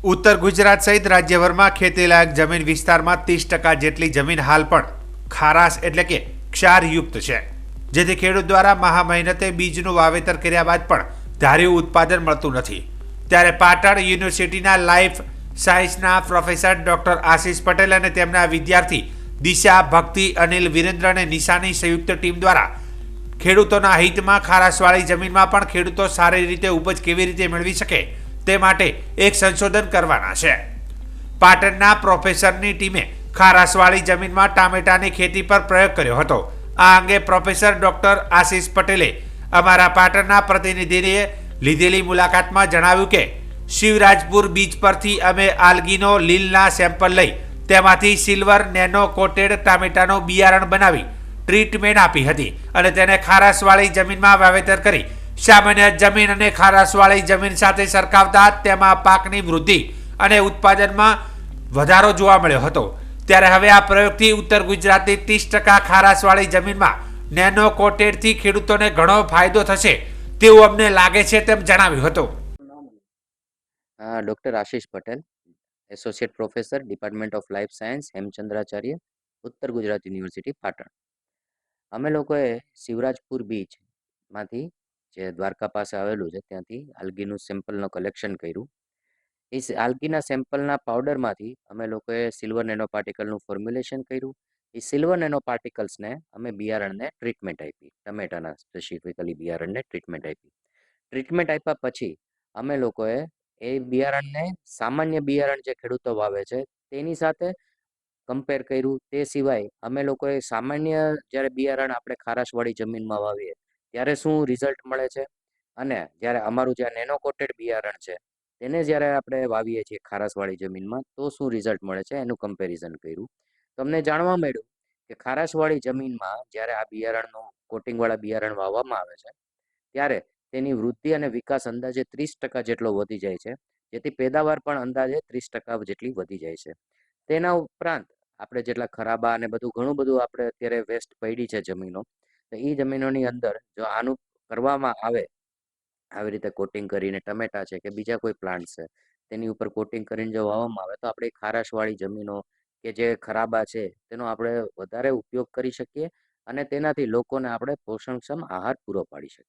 ઉત્તર ગુજરાત સહિત રાજ્યભરમાં ખેતીલાયક જમીન વિસ્તારમાં ત્રીસ ટકા જેટલી જમીન હાલ પણ ખારાશ એટલે કે ક્ષારયુક્ત છે. જેથી ખેડૂત દ્વારા મહા મહેનતે બીજનું વાવેતર કર્યા બાદ પણ ધાર્યું ઉત્પાદન મળતું નથી. ત્યારે પાટણ યુનિવર્સિટીના લાઈફ સાયન્સના પ્રોફેસર ડોક્ટર આશિષ પટેલ અને તેમના વિદ્યાર્થી દિશા, ભક્તિ, અનિલ, વિરેન્દ્ર અને નિશાની સંયુક્ત ટીમ દ્વારા ખેડૂતોના હિતમાં ખારાશવાળી જમીનમાં પણ ખેડૂતો સારી રીતે ઉપજ કેવી રીતે મેળવી શકે તે માટે એક સંશોધન કરવાના છે. પાટણના પ્રોફેસરની ટીમે ખારાસવાળી જમીનમાં ટામેટાની ખેતી પર પ્રયોગ કર્યો હતો. આ અંગે પ્રોફેસર ડોક્ટર આશીષ પટેલે અમારા પાટણના પ્રતિનિધિએ લીધેલી મુલાકાતમાં જણાવ્યું કે, શિવરાજપુર બીચ પરથી અમે આલ્ગીનો લીલના સેમ્પલ લઈ તેમાંથી સિલ્વર નેનો કોટેડ ટામેટાનો બિયારણ બનાવી ટ્રીટમેન્ટ આપી હતી અને તેને ખારાસવાળી જમીનમાં વાવેતર કરી સામાન્ય જમીન અને ખારાશવાળી જમીન સાથે સરખાવતા તેમાં પાકની વૃદ્ધિ અને ઉત્પાદનમાં વધારો જોવા મળ્યો હતો. ત્યારે હવે આ પ્રયોગથી ઉત્તર ગુજરાતની ત્રીસ ટકા ખારાશવાળી જમીનમાં નેનો કોટેડથી ખેડૂતોને ઘણો ફાયદો થશે તેવું અમને લાગે છે તેમ જણાવ્યું હતું. Doctor Ashish Patel, associate professor, department of life science, Hemchandracharya, Uttar Gujarat university, Patan. અમે લોકોએ શિવરાજપુર બીચમાંથી જે દ્વારકા પાસે આવેલું છે, ત્યાંથી આલ્ગીનું સેમ્પલનું કલેક્શન કર્યું. એ આલ્ગીના સેમ્પલના પાવડરમાંથી અમે લોકોએ સિલ્વર નેનો પાર્ટિકલનું ફોર્મ્યુલેશન કર્યું. એ સિલ્વર નેનો પાર્ટિકલ્સને અમે બિયારણને ટ્રીટમેન્ટ આપી, ટમેટાના સ્પેસિફિકલી બિયારણને ટ્રીટમેન્ટ આપી. ટ્રીટમેન્ટ આપ્યા પછી અમે લોકોએ એ બિયારણને, સામાન્ય બિયારણ જે ખેડૂતો વાવે છે, તેની સાથે કમ્પેર કર્યું. તે સિવાય અમે લોકોએ સામાન્ય જ્યારે બિયારણ આપણે ખારાશવાળી જમીનમાં વાવીએ ત્યારે શું રિઝલ્ટ મળે છે? અને જ્યારે અમારું જે નેનો કોટેડ બિયારણ છે, તેને જ્યારે આપણે વાવીએ છીએ ખારાશવાળી જમીનમાં, તો શું રિઝલ્ટ મળે છે? એનું કમ્પેરિઝન કર્યું. તમને જાણવા મળ્યું કે ખારાશવાળી જમીનમાં જ્યારે આ બિયારણનું કોટિંગવાળા બિયારણ વાવવામાં આવે છે, ત્યારે તેની વૃદ્ધિ અને વિકાસ અંદાજે ત્રીસ ટકા જેટલો વધી જાય છે, જેથી પેદાવાર પણ અંદાજે ત્રીસ ટકા જેટલી વધી જાય છે. તેના ઉપરાંત, આપણે જેટલા ખરાબા અને બધું ઘણું બધું આપણે અત્યારે વેસ્ટ પડી છે જમીનો તો એ જમીનોની અંદર જો આનું કરવામાં આવે આવી રીતે કોટિંગ કરીને ટમેટા છે કે બીજા કોઈ પ્લાન્ટ છે તેની ઉપર કોટિંગ કરીને જો વાવવામાં આવે તો આપણે ખારાશવાળી જમીનો કે જે ખરાબા છે તેનો આપણે વધારે ઉપયોગ કરી શકીએ અને તેનાથી લોકોને આપણે પોષણક્ષમ આહાર પૂરો પાડી શકીએ.